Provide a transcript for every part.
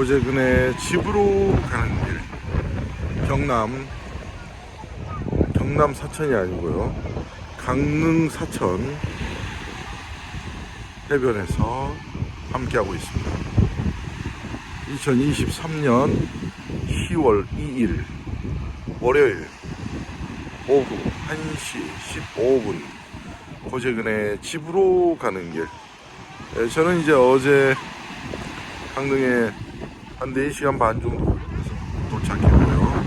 고재근의 집으로 가는 길. 경남. 경남 사천이 아니고요. 강릉 사천 해변에서 함께하고 있습니다. 2023년 10월 2일 월요일 오후 1시 15분 고재근의 집으로 가는 길. 예, 저는 이제 어제 강릉에 한 4시간 반 정도 걸려서 도착했고요.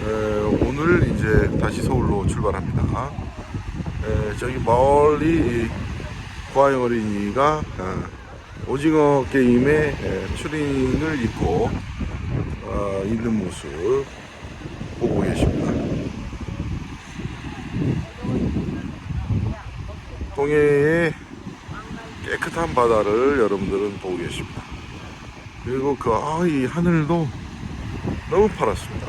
에, 오늘 이제 다시 서울로 출발합니다. 에, 저기 멀리 이 고아영 어린이가 아, 오징어 게임에 에, 추링을 입고 어, 있는 모습 보고 계십니다. 동해의 깨끗한 바다를 여러분들은 보고 계십니다. 그리고 그, 아, 이 하늘도 너무 파랗습니다.